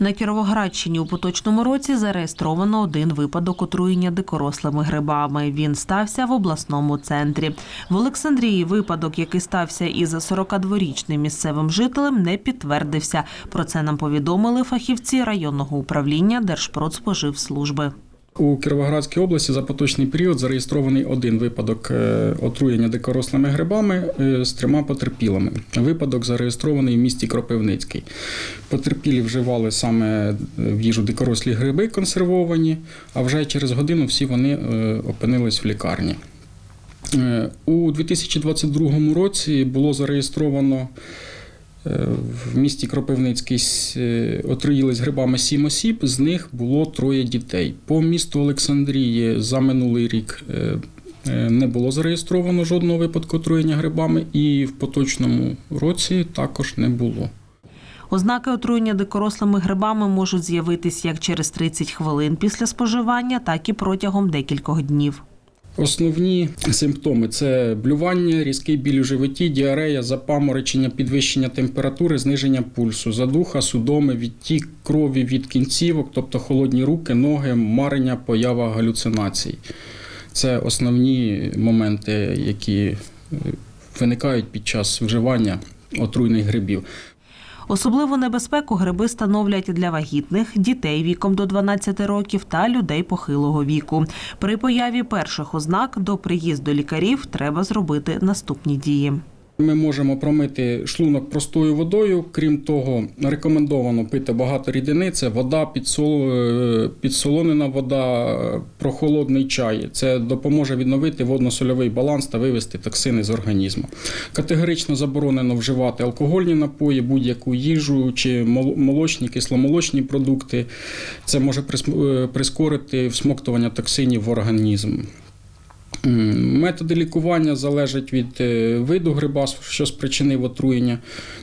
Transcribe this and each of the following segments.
На Кіровоградщині у поточному році зареєстровано один випадок отруєння дикорослими грибами. Він стався в обласному центрі. В Олександрії випадок, який стався із 42-річним місцевим жителем, не підтвердився. Про це нам повідомили фахівці районного управління Держпродспоживслужби. У Кіровоградській області за поточний період зареєстрований один випадок е, отруєння дикорослими грибами е, з трьома потерпілими. Випадок зареєстрований в місті Кропивницький. Потерпілі вживали саме в їжу дикорослі гриби консервовані, а вже через годину всі вони е, опинились в лікарні. Е, У 2022 році було зареєстровано е, в місті Кропивницький е, отруїлись грибами сім осіб, з них було троє дітей. По місту Олександрії за минулий рік е, е, не було зареєстровано жодного випадку отруєння грибами, і в поточному році також не було. Ознаки отруєння дикорослими грибами можуть з'явитись як через 30 хвилин після споживання, так і протягом декількох днів. Основні симптоми це блювання, різкий біль у животі, діарея, запаморочення, підвищення температури, зниження пульсу, задуха, судоми, відтік крові від кінцівок, тобто холодні руки, ноги, марення, поява галюцинацій. Це основні моменти, які е, виникають під час вживання отруйних грибів. Особливу небезпеку гриби становлять для вагітних, дітей віком до 12 років та людей похилого віку. При появі перших ознак до приїзду лікарів треба зробити наступні дії. Ми можемо промити шлунок простою водою. Крім того, рекомендовано пити багато рідини. Це вода, підсол, е, підсолонена вода, прохолодний чай. Це допоможе відновити водно-сольовий баланс та вивести токсини з організму. Категорично заборонено вживати алкогольні напої, будь-яку їжу чи мол- молочні, кисломолочні продукти. Це може е, прискорити всмоктування токсинів в організм. Методи лікування залежать від е, виду гриба, що спричинив отруєння,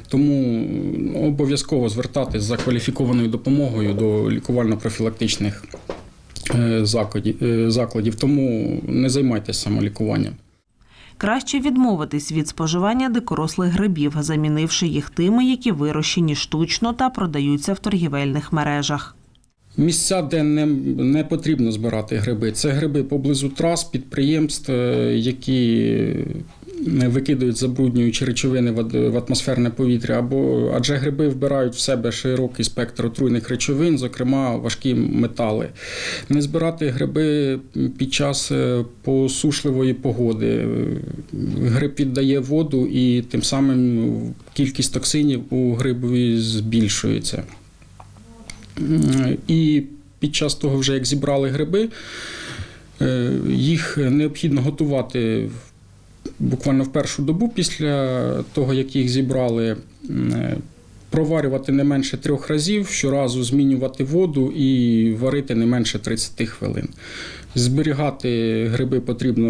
тому обов'язково звертатись за кваліфікованою допомогою до лікувально-профілактичних е, е, закладів. Тому не займайтеся самолікуванням. Краще відмовитись від споживання дикорослих грибів, замінивши їх тими, які вирощені штучно та продаються в торгівельних мережах. Місця, де не, не потрібно збирати гриби, це гриби поблизу трас, підприємств, е, які викидають забруднюючі речовини в атмосферне повітря, або адже гриби вбирають в себе широкий спектр отруйних речовин, зокрема важкі метали. Не збирати гриби під час е, посушливої погоди. Гриб віддає воду і тим самим кількість токсинів у грибові збільшується. І під час того, вже як зібрали гриби, е, їх необхідно готувати буквально в першу добу після того, як їх зібрали. Проварювати не менше трьох разів, щоразу змінювати воду і варити не менше 30 хвилин. Зберігати гриби потрібно,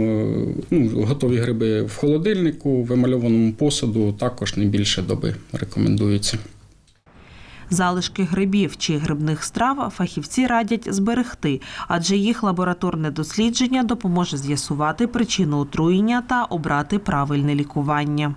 ну, готові гриби в холодильнику, в емальованому посуду також не більше доби рекомендується. Залишки грибів чи грибних страв фахівці радять зберегти, адже їх лабораторне дослідження допоможе з'ясувати причину отруєння та обрати правильне лікування.